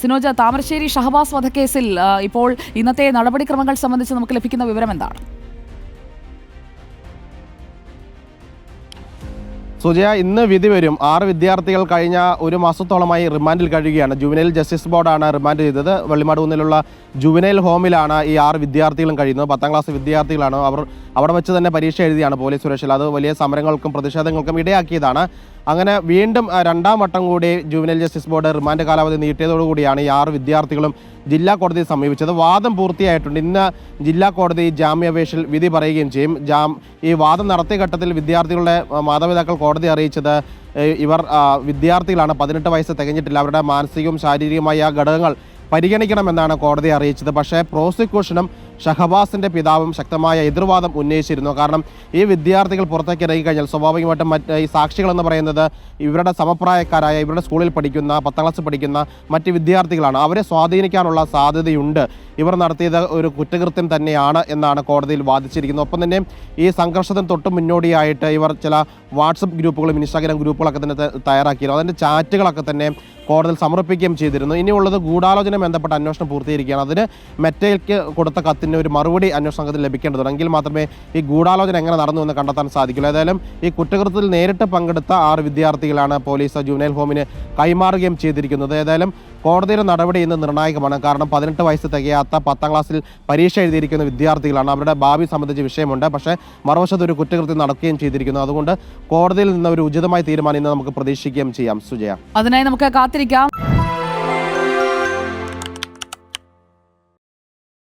സിനോജ് താമരശ്ശേരി ഷഹബാസ് വധക്കേസിൽ ഇപ്പോൾ ഇന്നത്തെ നടപടിക്രമങ്ങൾ സംബന്ധിച്ച് നമുക്ക് ലഭിക്കുന്ന വിവരം എന്താണ്? സുജയ ഇന്ന് വിധി വരും. ആറ് വിദ്യാർത്ഥികൾ കഴിഞ്ഞ ഒരു മാസത്തോളമായി റിമാൻഡിൽ കഴിയുകയാണ്. ജുവനൈൽ ജസ്റ്റിസ് ബോർഡാണ് റിമാൻഡ് ചെയ്തത്. വെള്ളിമാടുകുന്നിലുള്ള ജുവനൈൽ ഹോമിലാണ് ഈ ആറ് വിദ്യാർത്ഥികളും കഴിയുന്നത്. പത്താം ക്ലാസ് വിദ്യാർത്ഥികളാണ് അവർ അവിടെ വെച്ച് തന്നെ പരീക്ഷ എഴുതിയാണ് പോലീസ് സുരക്ഷയിൽ. അത് വലിയ സമരങ്ങൾക്കും പ്രതിഷേധങ്ങൾക്കും ഇടയാക്കിയതാണ്. അങ്ങനെ വീണ്ടും രണ്ടാം വട്ടം കൂടി ജൂവനൽ ജസ്റ്റിസ് ബോർഡ് റിമാൻഡ് കാലാവധി നീട്ടിയതോടുകൂടിയാണ് ഈ ആറ് വിദ്യാർത്ഥികളും ജില്ലാ കോടതിയെ സമീപിച്ചത്. വാദം പൂർത്തിയായിട്ടുണ്ട്. ഇന്ന് ജില്ലാ കോടതി ജാമ്യാപേക്ഷയിൽ വിധി പറയുകയും ചെയ്യും. ജാം ഈ വാദം നടത്തിയ ഘട്ടത്തിൽ വിദ്യാർത്ഥികളുടെ മാതാപിതാക്കൾ കോടതി അറിയിച്ചത് ഇവർ വിദ്യാർത്ഥികളാണ്. പതിനെട്ട് വയസ്സ് തികഞ്ഞിട്ടില്ല. അവരുടെ മാനസികവും ശാരീരികവുമായ ഘടകങ്ങൾ പരിഗണിക്കണമെന്നാണ് കോടതി അറിയിച്ചത്. പക്ഷേ പ്രോസിക്യൂഷനും ഷഹബാസിന്റെ പിതാവും ശക്തമായ എതിർവാദം ഉന്നയിച്ചിരുന്നു. കാരണം ഈ വിദ്യാർത്ഥികൾ പുറത്തേക്ക് ഇറങ്ങി കഴിഞ്ഞാൽ സ്വാഭാവികമായിട്ടും മറ്റ് ഈ സാക്ഷികളെന്ന് പറയുന്നത് ഇവരുടെ സമപ്രായക്കാരായ ഇവരുടെ സ്കൂളിൽ പഠിക്കുന്ന പത്താം ക്ലാസ് പഠിക്കുന്ന മറ്റ് വിദ്യാർത്ഥികളാണ്. അവരെ സ്വാധീനിക്കാനുള്ള സാധ്യതയുണ്ട്. ഇവർ നടത്തിയത് ഒരു കുറ്റകൃത്യം തന്നെയാണ് എന്നാണ് കോടതിയിൽ വാദിച്ചിരിക്കുന്നത്. ഒപ്പം തന്നെ ഈ സംഘർഷത്തിന് തൊട്ട് മുന്നോടിയായിട്ട് ഇവർ ചില വാട്സപ്പ് ഗ്രൂപ്പുകളും ഇൻസ്റ്റാഗ്രാം ഗ്രൂപ്പുകളൊക്കെ തന്നെ തയ്യാറാക്കിയിരുന്നു. അതിന്റെ ചാറ്റുകളൊക്കെ തന്നെ കോടതിയിൽ സമർപ്പിക്കുകയും ചെയ്തിരുന്നു. ഇനിയുള്ളത് ഗൂഢാലോചന ബന്ധപ്പെട്ട അന്വേഷണം പൂർത്തീകരിക്കുകയാണ്. അതിന് മെറ്റയ്ക്ക് കൊടുത്ത കത്തിന് ഒരു മറുപടി അന്വേഷണ സംഘത്തിൽ ലഭിക്കേണ്ടതുണ്ട്. എങ്കിൽ മാത്രമേ ഈ ഗൂഢാലോചന എങ്ങനെ നടന്നു എന്ന് കണ്ടെത്താൻ സാധിക്കുള്ളൂ. ഏതായാലും ഈ കുറ്റകൃത്യത്തിൽ നേരിട്ട് പങ്കെടുത്ത ആറ് വിദ്യാർത്ഥികളാണ് പോലീസ് ജൂനൈൽ ഹോമിന് കൈമാറുകയും ചെയ്തിരിക്കുന്നത്. ഏതായാലും കോടതിയുടെ നടപടി ഇന്ന് നിർണായകമാണ്. കാരണം പതിനെട്ട് വയസ്സ് തികയാത്ത പത്താം ക്ലാസ്സിൽ പരീക്ഷ എഴുതിയിരിക്കുന്ന വിദ്യാർത്ഥികളാണ്. അവരുടെ ഭാവി സംബന്ധിച്ച് വിഷയമുണ്ട്. പക്ഷേ മറുവശത്ത് ഒരു കുറ്റകൃത്യം നടക്കുകയും ചെയ്തിരിക്കുന്നു. അതുകൊണ്ട് കോടതിയിൽ നിന്ന് ഒരു ഉചിതമായ തീരുമാനം ഇന്ന് നമുക്ക് പ്രതീക്ഷിക്കുകയും ചെയ്യാം. സുജയ. അതിനായി നമുക്ക് Madrigal.